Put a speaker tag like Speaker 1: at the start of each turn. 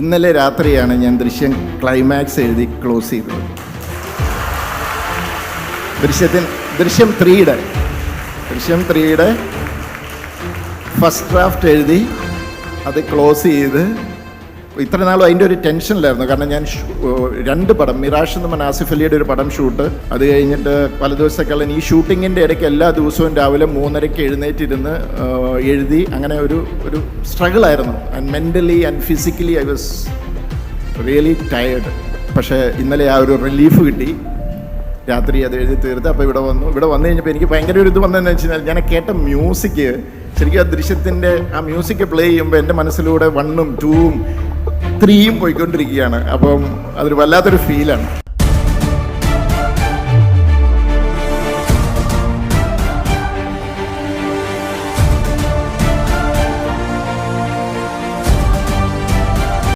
Speaker 1: ഇന്നലെ രാത്രിയാണ് ഞാൻ ദൃശ്യം ക്ലൈമാക്സ് എഴുതി ക്ലോസ് ചെയ്തത്. ദൃശ്യത്തിൽ ദൃശ്യം ത്രീയുടെ ദൃശ്യം ത്രീയുടെ ഫസ്റ്റ് ഡ്രാഫ്റ്റ് എഴുതി അത് ക്ലോസ് ചെയ്ത് ഇത്ര നാളും അതിന്റെ ഒരു ടെൻഷനിലായിരുന്നു. കാരണം ഞാൻ രണ്ട് പടം മിറാഷ് എന്ന് ആസിഫ് അലിയുടെ ഒരു പടം ഷൂട്ട്. അത് കഴിഞ്ഞിട്ട് പല ദിവസത്തേക്കാളും ഈ ഷൂട്ടിങ്ങിന്റെ ഇടയ്ക്ക് എല്ലാ ദിവസവും രാവിലെ മൂന്നരയ്ക്ക് എഴുന്നേറ്റിരുന്ന് എഴുതി അങ്ങനെ ഒരു ഒരു സ്ട്രഗിൾ ആയിരുന്നു. And mentally and physically I was really tired പക്ഷേ ഇന്നലെ ആ ഒരു റിലീഫ് കിട്ടി. രാത്രി അത് എഴുതി തീർത്ത് അപ്പോൾ ഇവിടെ വന്നു. ഇവിടെ വന്നു കഴിഞ്ഞപ്പോൾ എനിക്ക് ഭയങ്കര ഒരു ഇത് വന്നതെന്ന് വെച്ച് കഴിഞ്ഞാൽ ഞാൻ കേട്ട മ്യൂസിക് ശരിക്കും ആ ദൃശ്യത്തിന്റെ ആ മ്യൂസിക് പ്ലേ ചെയ്യുമ്പോൾ എന്റെ മനസ്സിലൂടെ വണ്ണും ടൂവും ത്രീയും പോയിക്കൊണ്ടിരിക്കുകയാണ്. അപ്പം അതൊരു വല്ലാത്തൊരു ഫീലാണ്